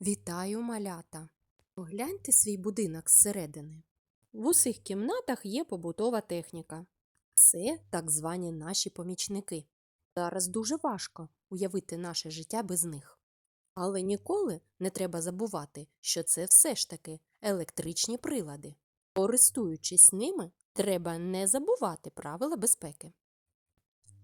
Вітаю, малята! Погляньте свій будинок зсередини. В усіх кімнатах є побутова техніка. Це так звані наші помічники. Зараз дуже важко уявити наше життя без них. Але ніколи не треба забувати, що це все ж таки електричні прилади. Користуючись ними, треба не забувати правила безпеки.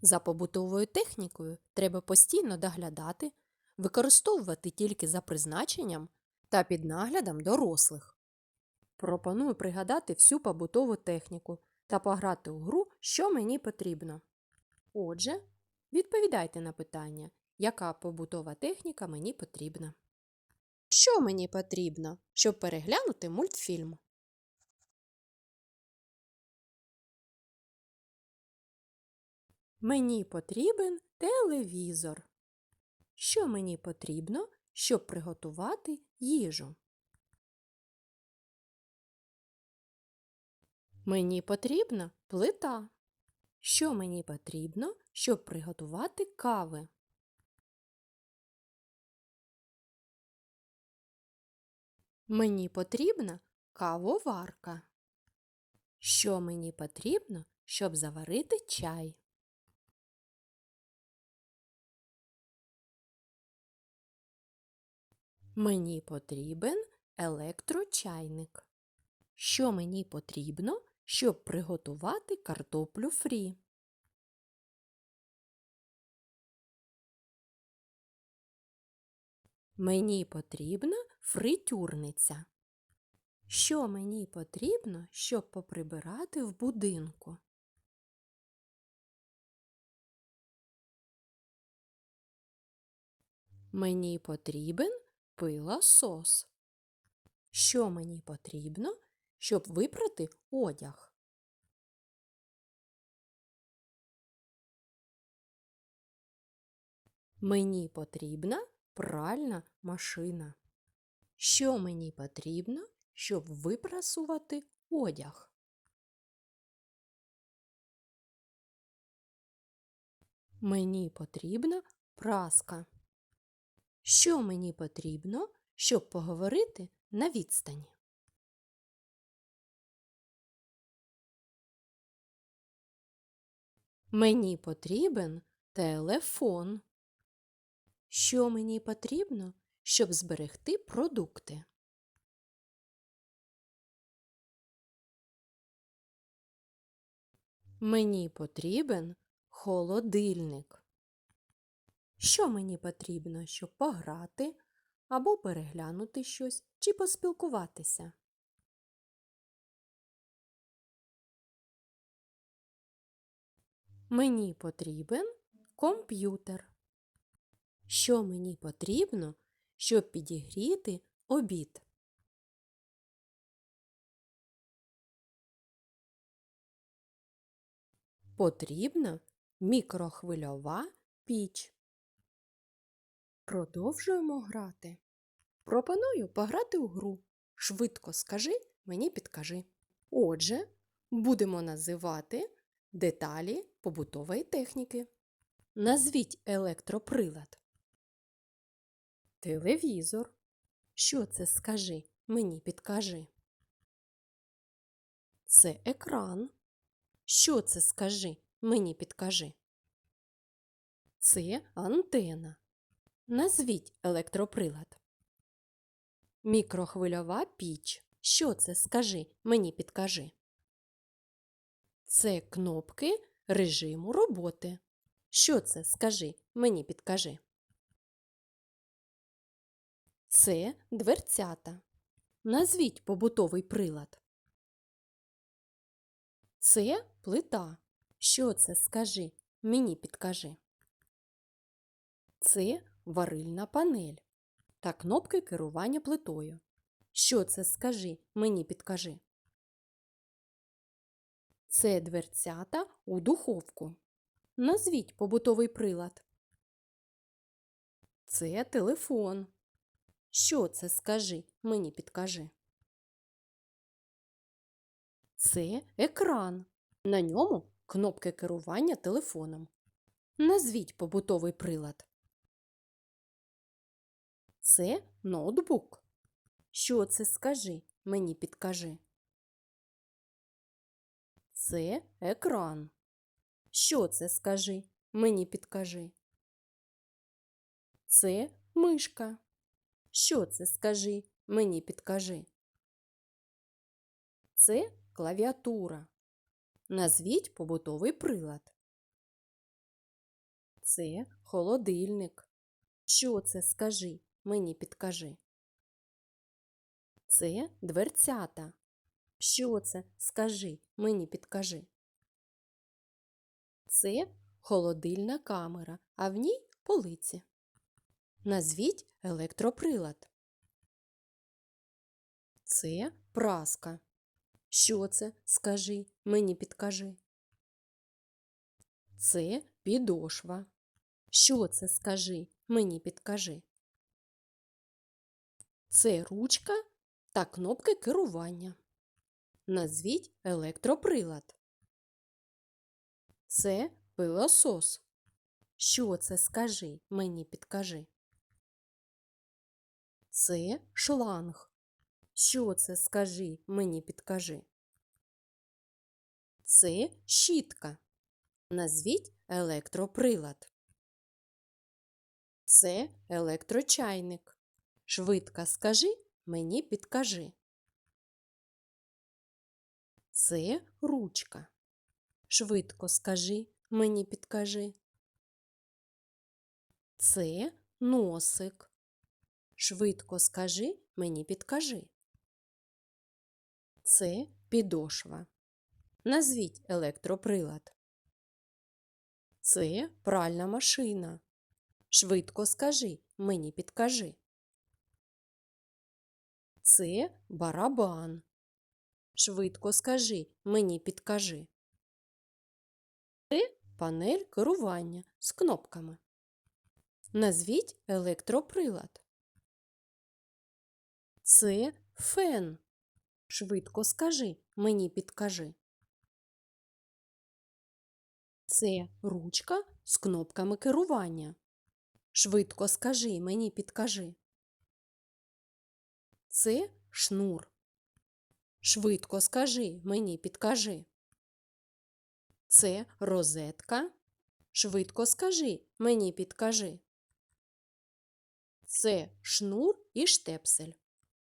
За побутовою технікою треба постійно доглядати, використовувати тільки за призначенням та під наглядом дорослих. Пропоную пригадати всю побутову техніку та пограти у гру, що мені потрібно. Отже, відповідайте на питання, яка побутова техніка мені потрібна. Що мені потрібно, щоб переглянути мультфільм? Мені потрібен телевізор. Що мені потрібно, щоб приготувати їжу? Мені потрібна плита. Що мені потрібно, щоб приготувати кави? Мені потрібна кавоварка. Що мені потрібно, щоб заварити чай? Мені потрібен електрочайник. Що мені потрібно, щоб приготувати картоплю фрі? Мені потрібна фритюрниця. Що мені потрібно, щоб поприбирати в будинку? Мені потрібен пилосос. Що мені потрібно, щоб випрати одяг? Мені потрібна пральна машина. Що мені потрібно, щоб випрасувати одяг? Мені потрібна праска. Що мені потрібно, щоб поговорити на відстані? Мені потрібен телефон. Що мені потрібно, щоб зберегти продукти? Мені потрібен холодильник. Що мені потрібно, щоб пограти або переглянути щось чи поспілкуватися? Мені потрібен комп'ютер. Що мені потрібно, щоб підігріти обід? Потрібна мікрохвильова піч. Продовжуємо грати. Пропоную пограти у гру. Швидко скажи, мені підкажи. Отже, будемо називати деталі побутової техніки. Назвіть електроприлад. Телевізор. Що це скажи? Мені підкажи. Це екран. Що це скажи? Мені підкажи. Це антена. Назвіть електроприлад. Мікрохвильова піч. Що це скажи? Мені підкажи. Це кнопки режиму роботи. Що це скажи? Мені підкажи. Це дверцята. Назвіть побутовий прилад. Це плита. Що це скажи? Мені підкажи. Це варильна панель та кнопки керування плитою. Що це скажи? Мені підкажи. Це дверцята у духовку. Назвіть побутовий прилад. Це телефон. Що це скажи? Мені підкажи. Це екран. На ньому кнопки керування телефоном. Назвіть побутовий прилад. Це ноутбук. Що це скажи? Мені підкажи. Це екран. Що це скажи? Мені підкажи. Це мишка. Що це скажи? Мені підкажи. Це клавіатура. Назвіть побутовий прилад. Це холодильник. Що це скажи? Мені підкажи. Це дверцята. Що це? Скажи, мені підкажи. Це холодильна камера, а в ній полиці. Назвіть електроприлад. Це праска. Що це? Скажи, мені підкажи. Це підошва. Що це? Скажи, мені підкажи. Це ручка та кнопки керування. Назвіть електроприлад. Це пилосос. Що це скажи, мені підкажи. Це шланг. Що це скажи, мені підкажи. Це щітка. Назвіть електроприлад. Це електрочайник. Швидко скажи, мені підкажи. Це ручка. Швидко скажи, мені підкажи. Це носик. Швидко скажи, мені підкажи. Це підошва. Назвіть електроприлад. Це пральна машина. Швидко скажи, мені підкажи. Це барабан. Швидко скажи, мені підкажи. Це панель керування з кнопками. Назвіть електроприлад. Це фен. Швидко скажи, мені підкажи. Це ручка з кнопками керування. Швидко скажи, мені підкажи. Це шнур. Швидко скажи, мені підкажи. Це розетка. Швидко скажи, мені підкажи. Це шнур і штепсель.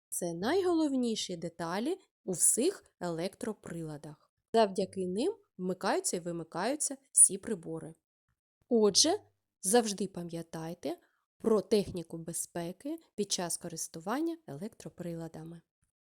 Це найголовніші деталі у всіх електроприладах. Завдяки ним вмикаються і вимикаються всі прибори. Отже, завжди пам'ятайте про техніку безпеки під час користування електроприладами.